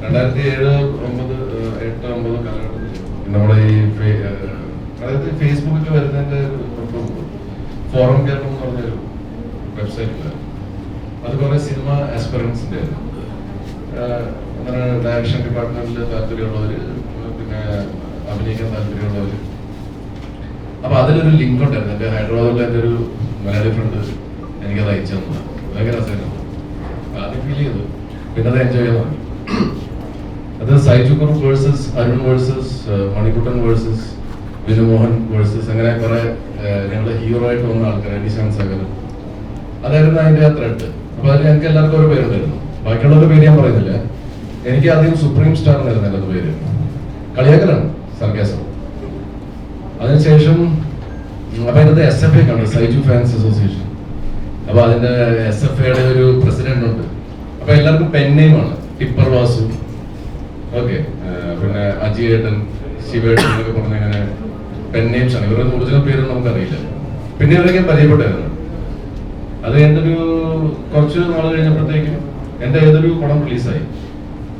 രണ്ടായിരത്തി ഏഴ് ഒമ്പത് എട്ട് ഒമ്പത് കാലഘട്ടത്തിൽ നമ്മുടെ ഈ അതായത് ഫേസ്ബുക്കിൽ വരുന്നതിന്റെ ഫോറം കേരളം എന്ന് പറഞ്ഞൊരു വെബ്സൈറ്റിൽ അത് കുറെ സിനിമ ആസ്പിറൻസിന്റെ അങ്ങനെ ഡയറക്ഷൻ ഡിപ്പാർട്ട്മെന്റിൽ താല്പര്യമുള്ളവര് പിന്നെ അഭിനയിക്കാൻ താല്പര്യമുള്ളവര് അപ്പൊ അതിലൊരു ലിങ്ക് ഉണ്ടായിരുന്നു എന്റെ ഹൈദരാബാദിലെ എന്റെ ഒരു മലയാളി ഫ്രണ്ട് എനിക്കത് അയച്ചു തന്നു ഭയങ്കര രസമായിരുന്നു. ആദ്യം ഫീൽ ചെയ്തു. പിന്നെ അത് എൻജോയ് തുടങ്ങി അത് സൈജുക്കുർ versus Arun versus Manikuttan versus Vinumohan versus അങ്ങനെ കുറെ ഞങ്ങളുടെ ഹീറോ ആയിട്ട് വന്ന ആൾക്കാർ നിശാന്ത് സാഗർ. അതായിരുന്നു അതിന്റെ ആ ത്രെഡ് അപ്പൊ അതിൽ ഞങ്ങൾക്ക് എല്ലാവർക്കും ഒരു പേരുണ്ടായിരുന്നു. ബാക്കിയുള്ളവരുടെ പേര് ഞാൻ പറയുന്നില്ല. എനിക്ക് ആദ്യം സുപ്രീം സ്റ്റാർ എന്നായിരുന്നു എന്റെ പേര്. കളിയാക്കലാണ് സർക്കാസം അതിനുശേഷം അപ്പൊ അതിനകത്ത് എസ് എഫ് ഐ കണ്ടു സൈജു ഫാൻസ് അസോസിയേഷൻ അപ്പൊ അതിന്റെ എസ് എഫ് ഐയുടെ ഒരു പ്രസിഡന്റ് ഉണ്ട്. അപ്പൊ എല്ലാവർക്കും പെൻ നെയിമാണ് ടിപ്പർ വാസു. ഓക്കെ. പിന്നെ അജിയേട്ടൻ ശിവേട്ടൻ എന്നൊക്കെ പറഞ്ഞ അങ്ങനെ പെൻ നെയിംസ് ആണ്. ഇവരുടെ ഒറിജിനൽ പേരൊന്നും നമുക്കറിയില്ല. പിന്നെ ഇവരൊക്കെ പരിചയപ്പെട്ടായിരുന്നു. അത് എന്റെ ഒരു കുറച്ച് നാൾ കഴിഞ്ഞപ്പോഴത്തേക്കും എന്റെ ഏതൊരു പടം റിലീസായി.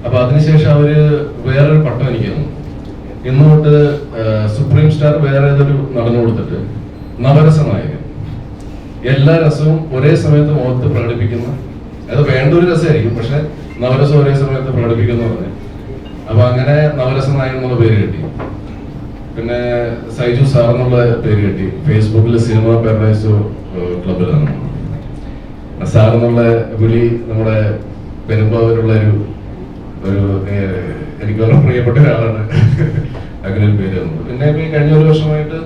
അപ്പൊ അതിനുശേഷം അവർ വേറൊരു പട്ടം എനിക്ക് തന്നു. ഇന്ന് തൊട്ട് സുപ്രീം സ്റ്റാർ വേറെ ഏതൊരു നടന്നു കൊടുത്തിട്ട് നവരസ എല്ലാ രസവും ഒരേ സമയത്ത് മുഖത്ത് പ്രകടിപ്പിക്കുന്ന അത് വേണ്ട ഒരു രസമായിരിക്കും പക്ഷെ നവരസം ഒരേ സമയത്ത് പ്രകടിപ്പിക്കുന്ന പറഞ്ഞു അപ്പൊ അങ്ങനെ നവരസം നായകൻ എന്നുള്ള പേര് കിട്ടി. പിന്നെ സൈജു സാർ എന്നുള്ള പേര് കിട്ടി. ഫേസ്ബുക്കിൽ സിനിമ പാരഡൈസ് ക്ലബിലാണ് സാർ എന്നുള്ള വിളി നമ്മുടെ പെരുമ്പാവൂരുള്ള ഒരു ഒരു എനിക്ക് വളരെ പ്രിയപ്പെട്ട ഒരാളാണ്. അങ്ങനെ ഒരു പേര് വന്നു. പിന്നെ കഴിഞ്ഞ ഒരു വർഷമായിട്ട്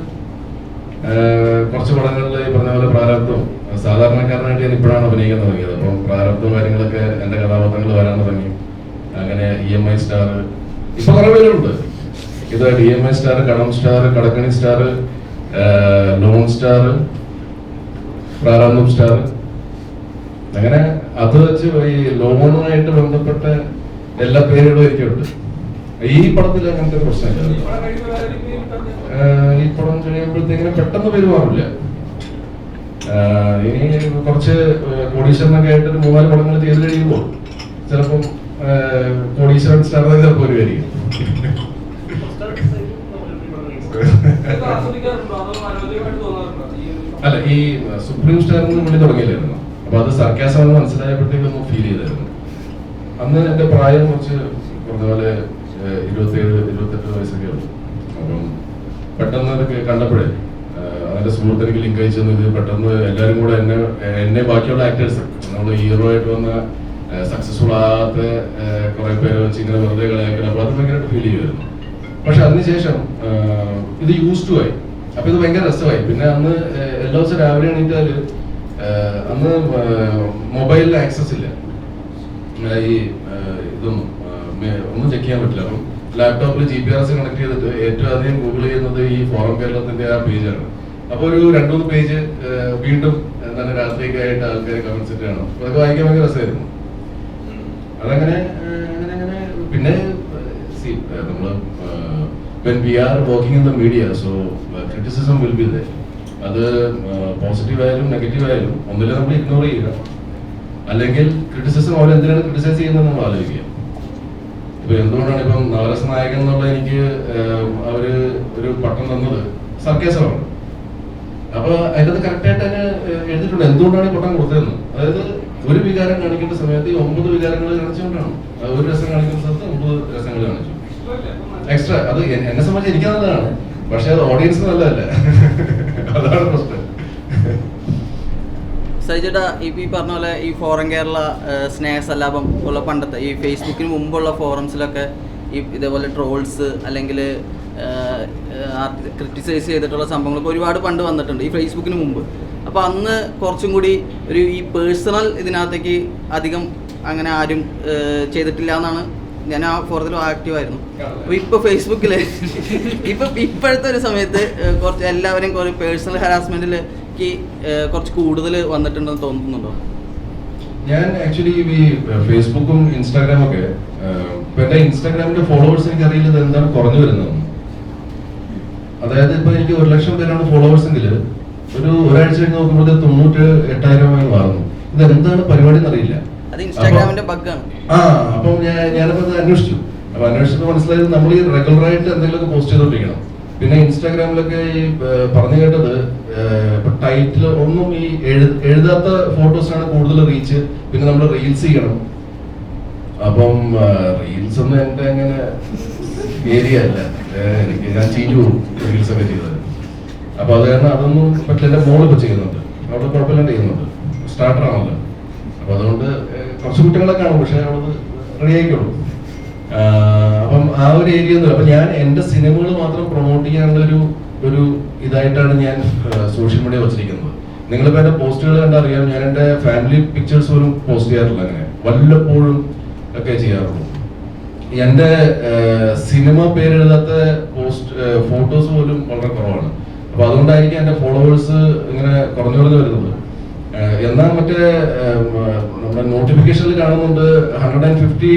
കുറച്ച് പടങ്ങളിൽ ഈ പറഞ്ഞ പോലെ പ്രാരബ്ധവും സാധാരണക്കാരനായിട്ട് ഞാൻ ഇപ്പോഴാണ് അഭിനയിക്കാൻ തുടങ്ങിയത്. അപ്പം പ്രാരബ്ധവും കാര്യങ്ങളൊക്കെ എന്റെ കഥാപാത്രങ്ങൾ വരാൻ തുടങ്ങി. അങ്ങനെ ഇ എം ഐ സ്റ്റാർ ഇപ്പൊ കുറെ പേരുണ്ട്. ഇത് ഡി എം ഐ സ്റ്റാർ കടം സ്റ്റാർ കടക്കണി സ്റ്റാർ ലോൺ സ്റ്റാർ പ്രാരംഭം സ്റ്റാർ അങ്ങനെ അത് വെച്ച് ഈ ലോണുമായിട്ട് ബന്ധപ്പെട്ട എല്ലാ പേരുകളും എനിക്കുണ്ട്. ഈ പടത്തിൽ അങ്ങനത്തെ പ്രശ്നം പ്രശ്നമില്ല. ഈ പടം കഴിയുമ്പോഴത്തേക്കിനും പെട്ടെന്ന് പെരുമാറില്ല ഇനി കുറച്ച് കോടീശ്വരനൊക്കെ ആയിട്ട് ഒരു മൂന്നാൽ പടങ്ങൾ ചെയ്ത് കഴിയുമ്പോൾ ചിലപ്പം കോടീശ്വരൻ സ്റ്റാർ ചിലപ്പോൾ വരുമായിരിക്കും അല്ല ഈ സുപ്രീം സ്റ്റാറിന് വേണ്ടി തുടങ്ങിയില്ലായിരുന്നു അപ്പൊ അത് സർക്കാസാണെന്ന് മനസ്സിലായപ്പോഴത്തേക്കൊന്നും ഫീൽ ചെയ്തായിരുന്നു. അന്ന് എന്റെ പ്രായം കുറച്ച് പറഞ്ഞ പോലെ ഇരുപത്തിയേഴ് ഇരുപത്തെട്ട് വയസ്സൊക്കെ ഉള്ളു അപ്പം പെട്ടെന്ന് അതൊക്കെ കണ്ടപ്പോഴേ ഏഹ് അതിന്റെ സുഹൃത്ത് എനിക്ക് ലിങ്ക് അയച്ചു തന്നത് പെട്ടെന്ന് എല്ലാവരും കൂടെ എന്നെ എന്നെ ബാക്കിയുള്ള ആക്ടേഴ്സ് നമ്മൾ ഹീറോ ആയിട്ട് വന്ന സക്സസ്ഫുൾ ആകാത്ത കുറെ പേര് വെച്ച് ഇങ്ങനെ വെറുതെ കളിയാക്കാൻ അപ്പോൾ അത് ഭയങ്കരമായിട്ട് ഫീൽ ചെയ്യുമായിരുന്നു. പക്ഷെ അതിനുശേഷം ഇത് യൂസ് ടു ആയി. അപ്പൊ ഇത് ഭയങ്കര രസമായി. പിന്നെ അന്ന് എല്ലാ ദിവസവും രാവിലെ എണീറ്റാൽ അന്ന് മൊബൈലിൽ ആക്സസ് ഇല്ല. ഈ ഇതൊന്നും. ഒന്നും ചെക്ക് ചെയ്യാൻ പറ്റില്ല. അപ്പം ലാപ്ടോപ്പിൽ G P R S connect ചെയ്തിട്ട് ഏറ്റവും അധികം ഗൂഗിൾ ചെയ്യുന്നത് ഈ ഫോറം കേരളത്തിന്റെ ആ പേജാണ് അപ്പൊ ഒരു രണ്ടുമൂന്ന് പേജ് വീണ്ടും എന്താണ് രാത്രിയൊക്കെയായിട്ട് ആൾക്കാർ കമന്റ്സ് സെറ്റ് ആണ് അതൊക്കെ വായിക്കാൻ ഭയങ്കര രസമായിരുന്നു. അതങ്ങനെ അങ്ങനെ അങ്ങനെ പിന്നെ സി നമ്മൾ media so criticism will be അത് പോസിറ്റീവ് ആയാലും നെഗറ്റീവ് ആയാലും ഒന്നിലും നമ്മൾ ഇഗ്നോർ ചെയ്യുക. അല്ലെങ്കിൽ ക്രിറ്റിസിസം അവരെന്തിനാണ് ക്രിറ്റിസൈസ് ചെയ്യുന്നത് നമ്മൾ ആലോചിക്കുക. ഇപ്പൊ എന്തുകൊണ്ടാണ് ഇപ്പം നവരസ നായകൻ എന്നുള്ള എനിക്ക് അവർ ഒരു പട്ടം തന്നത്? സർക്കേസമാണ് അപ്പൊ അതിനകത്ത് കറക്റ്റ് ആയിട്ട് തന്നെ എഴുതിയിട്ടുണ്ട്. എന്തുകൊണ്ടാണ് ഈ പട്ടം കൊടുത്തതെന്ന്? അതായത് ഒരു വികാരം കാണിക്കേണ്ട സമയത്ത് ഈ ഒമ്പത് വികാരങ്ങൾ കാണിച്ചുകൊണ്ടാണ്. ഒരു രസം കാണിക്കുന്ന സ്ഥലത്ത് ഒമ്പത് രസങ്ങൾ കാണിച്ചു. എക്സ്ട്രാ അത് എന്നെ സംബന്ധിച്ച് എനിക്ക് നല്ലതാണ്. പക്ഷെ അത് ഓഡിയൻസ് നല്ലതല്ല. അതാണ് പ്രശ്നം. സജിയുടെ ഈ ഈ പറഞ്ഞ പോലെ ഈ ഫോറം കേരള സ്നേഹസലാപം ഉള്ള പണ്ടത്തെ ഈ ഫേസ്ബുക്കിന് മുമ്പുള്ള ഫോറംസിലൊക്കെ ഈ ഇതേപോലെ ട്രോൾസ് അല്ലെങ്കിൽ ക്രിറ്റിസൈസ് ചെയ്തിട്ടുള്ള സംഭവങ്ങളൊക്കെ ഒരുപാട് പണ്ട് വന്നിട്ടുണ്ട് ഈ ഫേസ്ബുക്കിന് മുമ്പ്. അപ്പോൾ അന്ന് കുറച്ചും കൂടി ഒരു ഈ പേഴ്സണൽ ഇതിനകത്തേക്ക് അധികം അങ്ങനെ ആരും ചെയ്തിട്ടില്ല എന്നാണ് ഞാൻ ആ ഫോറത്തിൽ ആക്റ്റീവ് ആയിരുന്നു. അപ്പോൾ ഇപ്പോൾ ഫേസ്ബുക്കിൽ ഇപ്പം ഇപ്പോഴത്തെ ഒരു സമയത്ത് കുറച്ച് എല്ലാവരും കുറേ പേഴ്സണൽ ഹറാസ്മെന്റിലേക്ക് കുറച്ച് കൂടുതൽ വന്നിട്ടുണ്ടെന്ന് തോന്നുന്നുണ്ടോ? ഞാൻ ആക്ച്വലി ഈ ഫേസ്ബുക്കും ഇൻസ്റ്റാഗ്രാമും ഒക്കെ ഇപ്പൊ എന്റെ ഇൻസ്റ്റാഗ്രാമിന്റെ ഫോളോവേഴ്സ് എനിക്ക് അറിയില്ല എന്താണ് കുറഞ്ഞു വരുന്നത്. അതായത് ഇപ്പൊ എനിക്ക് ഒരു ലക്ഷം പേരാണ് ഫോളോവേഴ്സ് എങ്കിൽ ഒരു ഒരാഴ്ച കഴിഞ്ഞ് നോക്കുമ്പോൾ തൊണ്ണൂറ്റി എട്ടായിരമായി മാറുന്നു. ഇത് എന്താണ് പരിപാടി എന്നറിയില്ല. ആ അപ്പം ഞാൻ ഞാനപ്പോ അന്വേഷിച്ചു. അപ്പൊ അന്വേഷിച്ചപ്പോൾ മനസ്സിലായത് നമ്മൾ ഈ റെഗുലറായിട്ട് എന്തെങ്കിലുമൊക്കെ പോസ്റ്റ് ചെയ്തോണ്ടിരിക്കണം. പിന്നെ ഇൻസ്റ്റാഗ്രാമിലൊക്കെ ഈ പറഞ്ഞു കേട്ടത് ടൈറ്റിൽ ഒന്നും ഈ എഴു- എഴുതാത്ത ഫോട്ടോസാണ് കൂടുതൽ റീച്ച് പിന്നെ നമ്മൾ റീൽസ് ചെയ്യണം. അപ്പം റീൽസ് ഒന്നും എന്റെ അങ്ങനെ ഏരിയ അല്ല. എനിക്ക് ഞാൻ ചീഞ്ഞു പോകും റീൽസ് ഒക്കെ ചെയ്തത് അപ്പൊ അത് കാരണം അതൊന്നും പറ്റില്ല. മോൾ മോൾ ഇപ്പൊ ചെയ്യുന്നുണ്ട്. അവിടെ കുഴപ്പമില്ലാണ്ട് ചെയ്യുന്നുണ്ട്. സ്റ്റാർട്ടർ ആണല്ലോ. അപ്പൊ അതുകൊണ്ട് കുറച്ച് കുട്ടികളെ കാണും. പക്ഷെ അവിടെ റെഡി ആയിക്കോളൂ. അപ്പം ആ ഒരു ഏരിയ ഒന്നും അപ്പൊ ഞാൻ എന്റെ സിനിമകൾ മാത്രം പ്രൊമോട്ട് ചെയ്യാനുള്ള ഒരു ഒരു ഇതായിട്ടാണ് ഞാൻ സോഷ്യൽ മീഡിയ വെച്ചിരിക്കുന്നത്. നിങ്ങളിപ്പോ എന്റെ പോസ്റ്റുകൾ കണ്ടറിയാം ഞാൻ എന്റെ ഫാമിലി പിക്ചേഴ്സ് പോലും പോസ്റ്റ് ചെയ്യാറില്ല അങ്ങനെ. വല്ലപ്പോഴും ഒക്കെ ചെയ്യാറുള്ളൂ. എന്റെ സിനിമ പേരെഴുതാത്ത പോസ്റ്റ് ഫോട്ടോസ് പോലും വളരെ കുറവാണ്. അപ്പൊ അതുകൊണ്ടായിരിക്കും എന്റെ ഫോളോവേഴ്സ് ഇങ്ങനെ കുറഞ്ഞു കുറഞ്ഞു വരുന്നത്. എന്നാൽ മറ്റേ നമ്മുടെ നോട്ടിഫിക്കേഷനിൽ കാണുന്നുണ്ട് hundred and fifty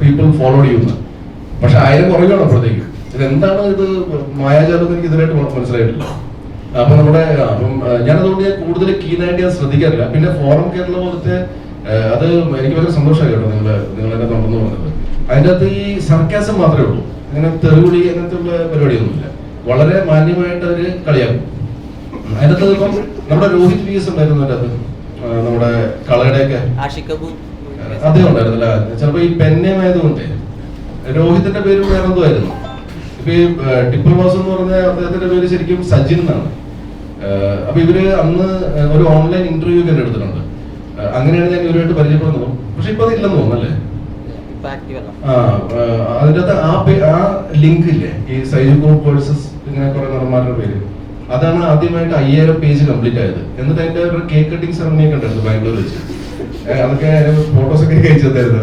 people follow ചെയ്യുന്നു. പക്ഷെ ആയിരം കുറയുകയാണ് അപ്പോഴത്തേക്കും. ഇത് എന്താണ് ഇത് മായാജാലം എന്ന് എനിക്ക് ഇതിനായിട്ട് മനസ്സിലായിട്ടില്ല. അപ്പൊ നമ്മുടെ അപ്പം ഞാനതുകൊണ്ട് ഞാൻ കൂടുതൽ കീനായിട്ട് ഞാൻ ശ്രദ്ധിക്കാറില്ല. പിന്നെ ഫോറം കേരള പോലത്തെ അത് എനിക്ക് വളരെ സന്തോഷമായി കേട്ടോ നിങ്ങൾ നിങ്ങൾ എന്നെ തുറന്നു പറഞ്ഞത്. അതിന്റെ അകത്ത് ഈ സർക്കാസം മാത്രമേ ഉള്ളൂ. അങ്ങനെ തെറിവിളി അങ്ങനത്തെ ഉള്ള പരിപാടിയൊന്നുമില്ല. വളരെ മാന്യമായിട്ട് അവർ കളിയാക്കും. അതിനകത്ത് ഇപ്പം നമ്മുടെ രോഹിത് വി എസ് ഉണ്ടായിരുന്നു അതിന്റെ അകത്ത്. നമ്മുടെ കളയുടെയൊക്കെ. അദ്ദേഹം ഉണ്ടായിരുന്നില്ല? ചിലപ്പോ ഈ പെന്നേമായതുകൊണ്ട് രോഹിത്തിന്റെ പേര് വേറെ എന്തോ ആയിരുന്നു. ഈ ഏഹ്, ടിപ്പർ എന്ന് പറഞ്ഞ അദ്ദേഹത്തിന്റെ പേര് ശരിക്കും സജിൻ എന്നാണ്. അപ്പൊ ഇവർ അന്ന് ഒരു ഓൺലൈൻ ഇന്റർവ്യൂ ഒക്കെ എടുത്തിട്ടുണ്ട്. അങ്ങനെയാണ് ഞാൻ ഇവരുമായിട്ട് പരിചയപ്പെടുന്നത്. പക്ഷെ ഇപ്പൊ അതില്ലെന്ന് തോന്നുന്നല്ലേ? ഇപ്പൊ ആ ആ ലിങ്ക് ഇല്ലേ? ഈ സൈജു ഗ്രൂപ്പ് വേഴ്സസ് ഇങ്ങനെ കുറെ നടന്മാരുടെ പേര്. അതാണ് ആദ്യമായിട്ട് അയ്യായിരം പേജ് കംപ്ലീറ്റ് ആയത്. എന്നിട്ട് അതിന്റെ ഒരു കേക്ക് കട്ടിംഗ് സെറമണി ഒക്കെ ഉണ്ടായിരുന്നു ബാംഗ്ലൂർ വെച്ച്. അതൊക്കെ ഫോട്ടോസ് ഒക്കെ കഴിച്ചു തന്നായിരുന്നു